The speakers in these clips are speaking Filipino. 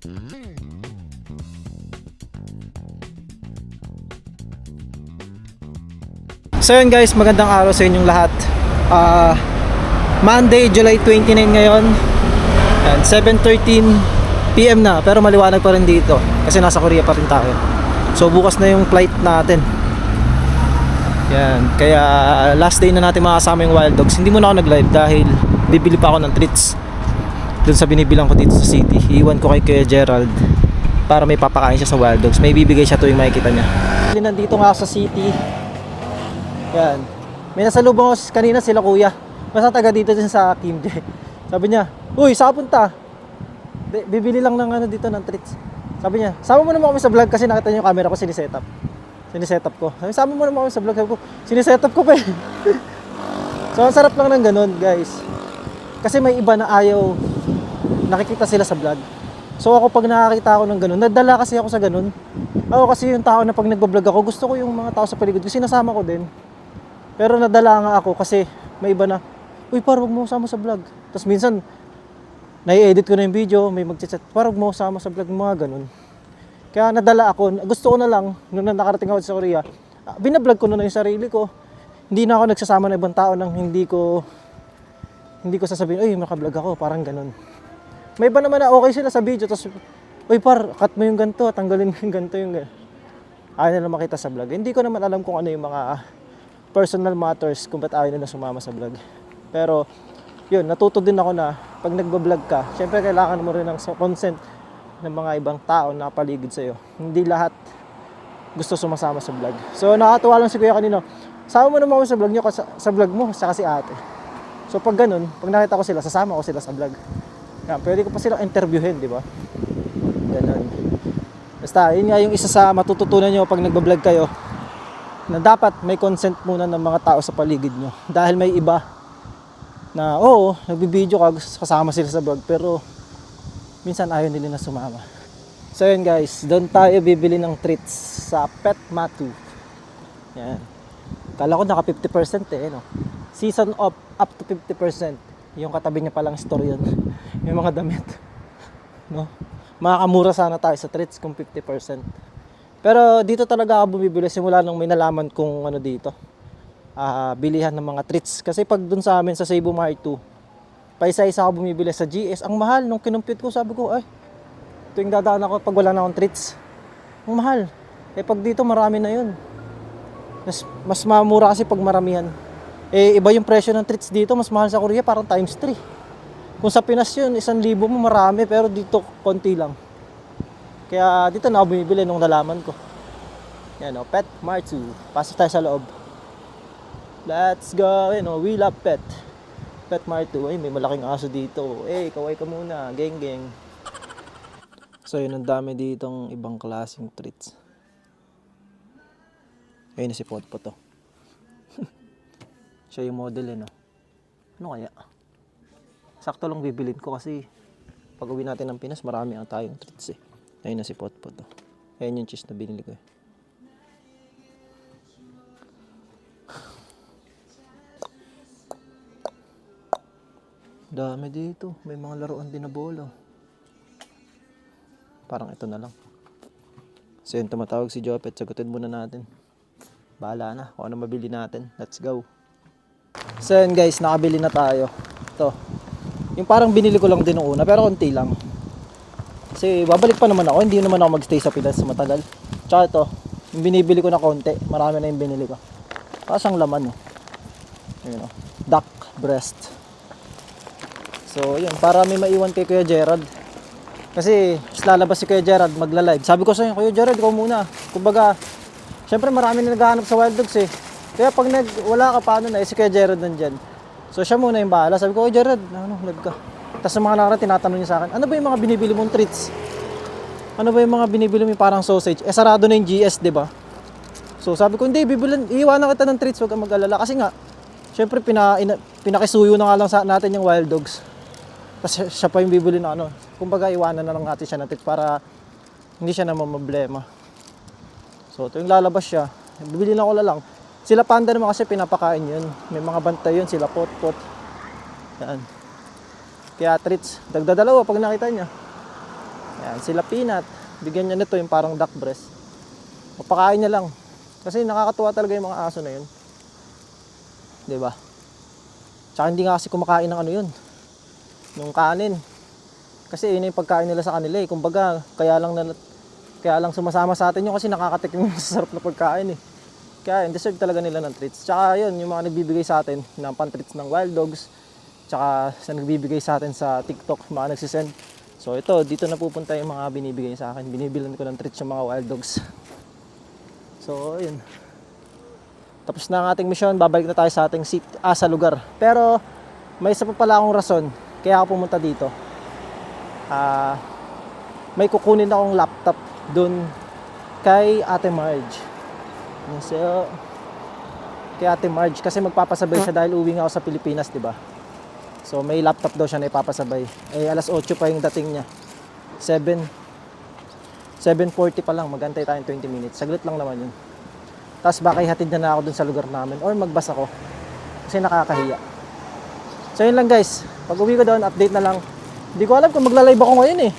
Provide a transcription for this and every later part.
So yun guys, magandang araw sa inyong lahat. Ah, Monday, July 29 ngayon. And 7.13 PM na, pero maliwanag pa rin dito. Kasi nasa Korea pa rin tayo. So bukas na yung flight natin. Yan, kaya last day na natin makasama yung Wild Dogs. Hindi muna ako nag-live dahil bibili pa ako ng treats dun sa binibilang ko dito sa city. Iwan ko kay Kuya Gerald para may papakain siya sa Wild Dogs. May bibigay siya tuwing makikita niya. Nandito nga sa city. Yan. May nasalubong ako kanina sila kuya. Basta taga dito din sa Kim. Sabi niya, Uy, saan punta? "Di- Bibili lang ng ano dito ng treats. Sabi niya, sama mo naman kami sa vlog kasi nakita niyo yung camera ko siniset up. Siniset up ko. Sabi, sama mo naman kami sa vlog. Sabi ko, siniset up ko pa eh. so, ang sarap lang ng ganun, guys. Kasi may iba na ayaw nakikita sila sa vlog. So ako pag nakakita ako ng ganun, nadala kasi ako sa ganun. Ako kasi yung tao na pag nagbablog ako, gusto ko yung mga tao sa paligid ko, sinasama ko din. Pero nadala nga ako kasi may iba na, uy par, huwag mo sama sa vlog. Tapos minsan, nai-edit ko na yung video, may magchat-chat, par, huwag mo sama sa vlog, mga ganun. Kaya nadala ako, gusto ko na lang, nung na- nakarating ako sa Korea, ah, binablog ko na, na yung sarili ko. Hindi na ako nagsasama ng ibang tao nang hindi ko, hindi ko sasabihin, uy, makablog ako, parang ganun. May iba naman na okay sila sa video, tapos, uy par, cut mo yung ganito, tanggalin mo yung ganito, yung ganito. Ayaw nila makita sa vlog. Hindi ko naman alam kung ano yung mga personal matters kung ba't ayaw nila sumama sa vlog. Pero, yun, natuto din ako na pag nagbablog ka, syempre kailangan mo rin ng consent ng mga ibang tao na paligid sa'yo. Hindi lahat gusto sumasama sa vlog. So, nakatuwa lang si Kuya kanino. Sama mo naman ako sa vlog nyo, sa, sa vlog mo, sa si ate. So, pag ganun, pag nakita ko sila, sasama ko sila sa vlog. Yan, pwede ko pa silang interviewin, di ba? Ganun. Basta, yun nga yung isa sa matututunan nyo pag nagbablog kayo na dapat may consent muna ng mga tao sa paligid nyo. Dahil may iba na, oo, nagbibideo ka, kasama sila sa vlog, pero minsan ayaw nila na sumama. So yun guys, doon tayo bibili ng treats sa Pet Matu. Yan. Kala ko naka 50% eh, no? Season up, up to 50%. Yung katabi niya palang store yun. Yung mga damit. No? Makakamura sana tayo sa treats kung 50%. Pero dito talaga ako bumibili simula nung may nalaman kung ano dito. Ah, bilihan ng mga treats. Kasi pag dun sa amin sa Cebu Mart 2, pa isa-isa ako bumibili sa GS. Ang mahal, nung kinumpute ko, sabi ko, ay, tuwing dadaan ako pag wala na akong treats. Ang mahal. Eh pag dito marami na yun. Mas, mas mamura kasi pag maramihan. Eh iba yung presyo ng treats dito, mas mahal sa Korea, parang times 3. Kung sa Pinas yun, isang libo mo marami, pero dito konti lang. Kaya dito na ako bumibili nung nalaman ko. Yan o, Pet Mart 2. Pasok tayo sa loob. Let's go, you know, we love pet. Pet Mart 2. Ay, may malaking aso dito. Eh, kaway ka muna. Geng, geng. So, yun, ang dami ditong ibang klaseng treats. Ayun na si Potpot to. Siya yung model eh, no? Ano kaya? Sakto lang bibilin ko kasi pag uwi natin ng Pinas, marami ang tayong treats eh. Ayun na si Potpot to. Ayun yung cheese na binili ko eh. Dami dito. May mga laruan din na bola. Parang ito na lang. So yun, tumatawag si Jopet. Sagutin muna natin. Bahala na kung ano mabili natin. Let's go. So yun guys, nakabili na tayo. Ito. Yung parang binili ko lang din nung una, pero konti lang. Kasi babalik pa naman ako. Hindi naman ako magstay sa Pinas matagal. Tsaka ito, yung binibili ko na konti. Marami na yung binili ko. Parang laman oh. Ayun oh. Duck breast. So, yun, para may maiwan kay Kuya Gerald. Kasi, lalabas si Kuya Gerald, magla-live. Sabi ko sa inyo, Kuya Gerald, ikaw muna. Kumbaga, syempre marami na naghahanap sa Wild Dogs eh. Kaya pag nag, wala ka paano na, eh, si Kuya Gerald nandyan. So, siya muna yung bahala. Sabi ko, Kuya Gerald, ano, nag. Tapos sa mga nakaraan, tinatanong niya sa akin, ano ba yung mga binibili mong treats? Ano ba yung mga binibili mo yung parang sausage? Eh, sarado na yung GS, di ba? So, sabi ko, hindi, bibilan, iiwanan kita ng treats, huwag kang mag-alala. Kasi nga, syempre, pina, ina, pinakisuyo na nga lang sa natin yung Wild Dogs. Tapos siya- pa yung bibili na ano. Kumbaga iwanan na lang natin siya natin para hindi siya naman problema. So tuwing lalabas siya, bibili na ko lang. Sila panda naman kasi pinapakain yun. May mga bantay yun, sila pot-pot. Yan. Kaya treats, dagdadalawa pag nakita niya. Yan, sila peanut. Bigyan niya nito yung parang duck breast. Papakain niya lang. Kasi nakakatuwa talaga yung mga aso na yun. 'Di ba? Tsaka hindi nga kasi kumakain ng ano yun. Nung kanin. Kasi yun yung pagkain nila sa kanila eh. Kumbaga, kaya lang na, kaya lang sumasama sa atin yun kasi nakakatikim yung sarap na pagkain eh. Kaya yun, deserve talaga nila ng treats. Tsaka yun, yung mga nagbibigay sa atin ng pan-treats ng wild dogs. Tsaka sa nagbibigay sa atin sa TikTok, mga nagsisend. So ito, dito na pupunta yung mga binibigay sa akin. Binibilan ko ng treats yung mga wild dogs. So, yun. Tapos na ang ating mission, babalik na tayo sa ating seat, ah, sa lugar. Pero, may isa pa pala akong rason, kaya ako pumunta dito. Ah, may kukunin akong laptop dun kay Ate Marge. Yan siya. Kay Ate Marge, kasi magpapasabay siya dahil uwi nga ako sa Pilipinas, di ba? So, may laptop daw siya na ipapasabay. Eh, alas 8 pa yung dating niya. 7, 7.40 pa lang, magantay tayong 20 minutes. Saglit lang naman yun. Tapos baka ihatid na na ako dun sa lugar namin or magbas ako. Kasi nakakahiya. So yun lang guys. Pag uwi ko doon, update na lang. Hindi ko alam kung magla-live ako ngayon eh.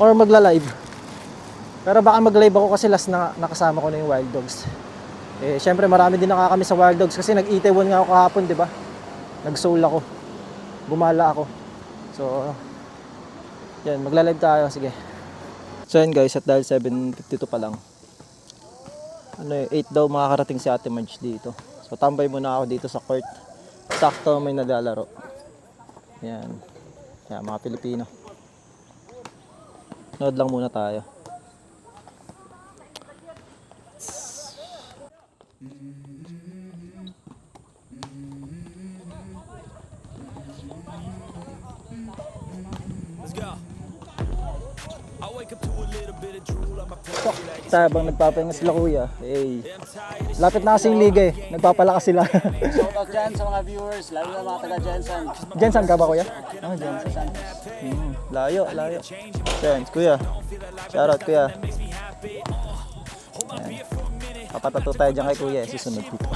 Or magla-live. Pero baka mag-live ako kasi last na nakasama ko na yung Wild Dogs. Eh, syempre marami din nakakami sa Wild Dogs kasi nag-itaewon nga ako kahapon, di ba? Nag-soul ako. Bumala ako. So, yan, magla-live tayo. Sige. So yan guys, at dahil 7.52 pa lang, ano eh, 8 daw makakarating si Ate Marge dito. So tambay muna ako dito sa court. Sakto may naglalaro. Yan. Yan, mga Pilipino. Nood lang muna tayo. Let's go. I wake up to a little bit of drool on my plate. Tayo bang nagpapahinga sila kuya? Hey. Lapit na kasing liga eh. Nagpapalakas sila. Shoutout dyan sa mga viewers, lalo na mga taga Jensen. Jensen ka ba kuya? Ah, Jensen. Hmm, layo, layo. Yan, kuya. Shoutout kuya. Papatato tayo dyan kay kuya eh, susunod dito.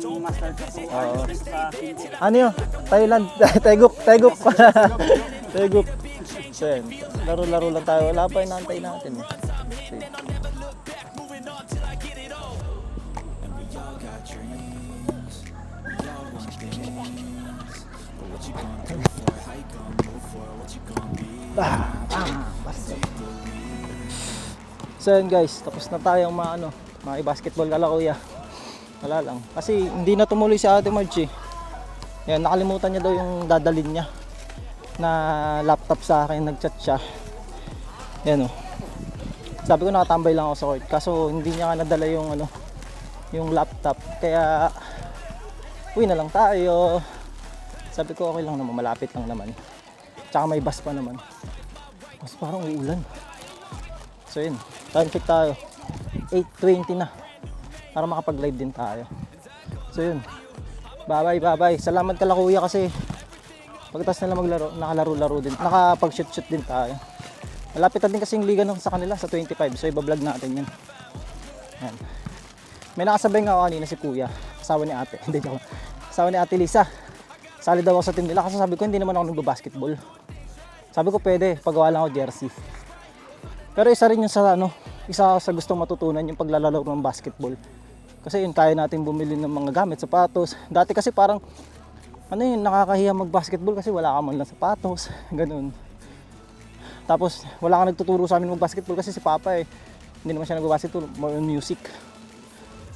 Yung master ko Oo. sa Philippines. Ano yun? Thailand. Teguk. Teguk. Teguk. So yan. Laro-laro lang tayo. Wala pa inaantay natin. Eh. Ah, So yan guys, tapos na tayong mga ano, mga basketball kala kuya. Wala lang. Kasi hindi na tumuloy si Ate Marge eh. Yan, nakalimutan niya daw yung dadalin niya na laptop sa akin, nagchat siya. Yan oh. Sabi ko nakatambay lang ako sa court. Kaso hindi niya nga nadala yung ano, yung laptop. Kaya uwi na lang tayo. Sabi ko okay lang naman, malapit lang naman. Tsaka may bus pa naman. Mas parang uulan. So yun, time check tayo. 8.20 na. Para makapag-live din tayo. So yun. Bye-bye, bye-bye. Salamat kala kuya kasi pagkatapos nila maglaro, nakalaro-laro din. Nakapag-shoot-shoot din tayo. Malapit na din kasi yung liga nung sa kanila sa 25. So iba-vlog natin yan. Yan. May nakasabay nga ako kanina si kuya. Asawa ni ate. Hindi joke. Asawa ni ate Lisa. Sali daw ako sa team nila kasi sabi ko hindi naman ako nagbabasketball. Sabi ko pwede, pagawa lang ako jersey. Pero isa rin yung sa ano, isa sa gustong matutunan yung paglalaro ng basketball. Kasi yun kaya natin bumili ng mga gamit, sapatos. Dati kasi parang ano yun, nakakahiya mag-basketball kasi wala ka man lang sapatos, ganun. Tapos wala kang nagtuturo sa amin mag-basketball kasi si Papa eh, hindi naman siya nag-basketball, more on music.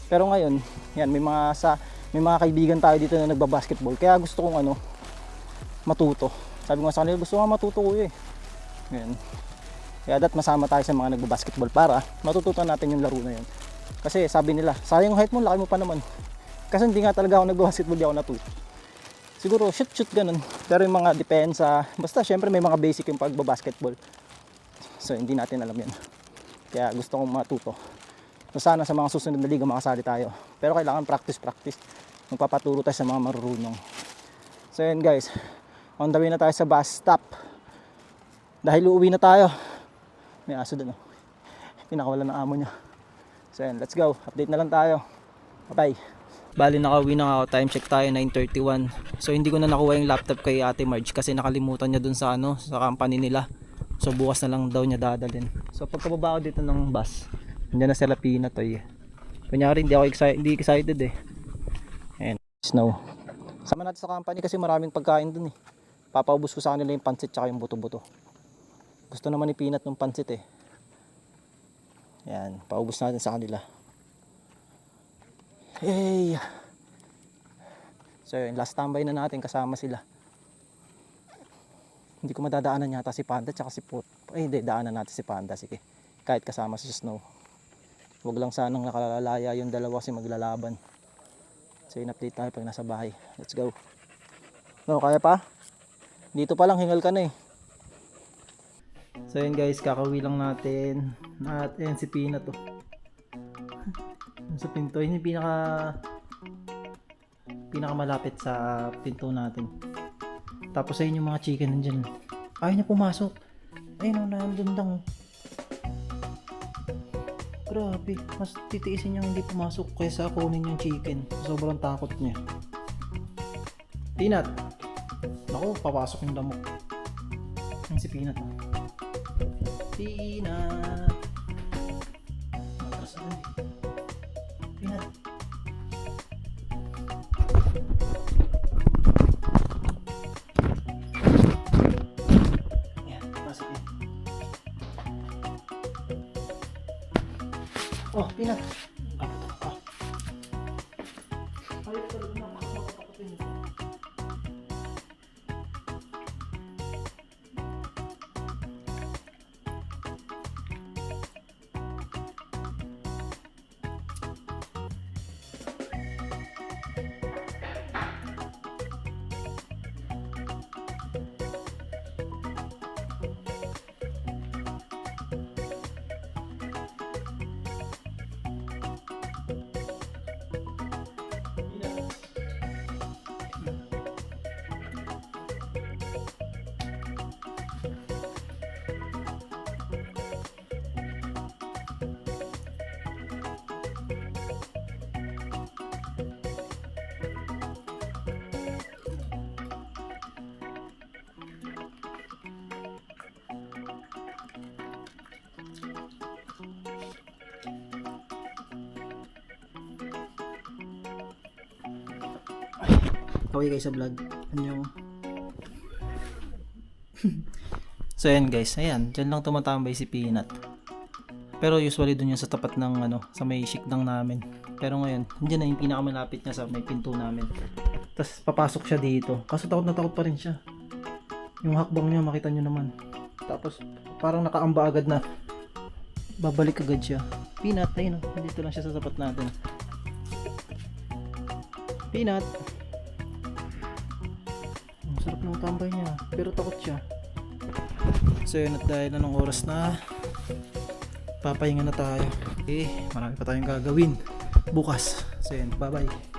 Pero ngayon, yan may mga sa may mga kaibigan tayo dito na nagba-basketball. Kaya gusto kong ano matuto. Sabi ko sa kanila, gusto nga matuto ko eh. Yan. Kaya dat masama tayo sa mga nagba-basketball para matututo natin yung laro na yun. Kasi sabi nila, sayang height mo, laki mo pa naman. Kasi hindi nga talaga ako nagba-basketball, di ako natuto. Siguro shoot shoot ganun. Pero yung mga depensa, basta syempre may mga basic yung pagba-basketball. So hindi natin alam yan. Kaya gusto kong matuto. So sana sa mga susunod na liga makasali tayo. Pero kailangan practice practice. Magpapaturo tayo sa mga marurunong. So yun guys, on the way na tayo sa bus stop. Dahil uuwi na tayo. May aso doon oh. Pinakawala ng amo niya. So yun, let's go. Update na lang tayo. Bye-bye. Bali nakauwi na ako, time check tayo 9.31 So hindi ko na nakuha yung laptop kay Ate Marge kasi nakalimutan niya dun sa ano, sa company nila So bukas na lang daw niya dadalhin. So pagkababa ko dito ng bus, nandiyan na sila Pinatoy. Kunyari hindi ako excited, hindi excited eh. Ayan, snow. Sama natin sa company kasi maraming pagkain dun eh. Papaubos ko sa kanila yung pansit tsaka yung buto-buto. Gusto naman ni Peanut ng pansit eh. Yan, paubos natin sa kanila. Hey! So yun, last tambay na natin kasama sila. Hindi ko madadaanan yata si Panda tsaka si Put. Ay hindi, daanan natin si Panda. Sige, kahit kasama si Snow. Huwag lang sanang nakalalaya yung dalawa kasi maglalaban. So yun, update tayo pag nasa bahay. Let's go. No, kaya pa? Dito pa lang, hingal ka na eh. So yun guys, kakauwi lang natin. At ayan si Pina to. Sa pinto, yun yung pinaka pinakamalapit sa pinto natin. Tapos ayun yung mga chicken nandyan. Ayaw niya pumasok. Ayun nandun lang. oh. Grabe, mas titiisin niyang hindi pumasok kaysa kunin yung chicken. Sobrang takot niya. Peanut! Naku, papasok yung lamok. Yan si Peanut. oh. Peanut! Okay guys sa vlog. Ano So ayan guys, ayan, dyan lang tumatambay si Peanut. Pero usually dun yan sa tapat ng ano, sa may shikdang namin. Pero ngayon, dyan na yung pinakamalapit niya sa may pinto namin. Tapos papasok siya dito. Kaso takot na takot pa rin siya. Yung hakbang niya, makita nyo naman. Tapos parang nakaamba agad na babalik agad siya. Peanut, ayun o, dito lang siya sa tapat natin. Peanut. Sarap ng tambay niya, pero takot siya. So yun at dahil anong oras na papahinga na tayo. Eh, marami pa tayong gagawin bukas. So yun, bye bye.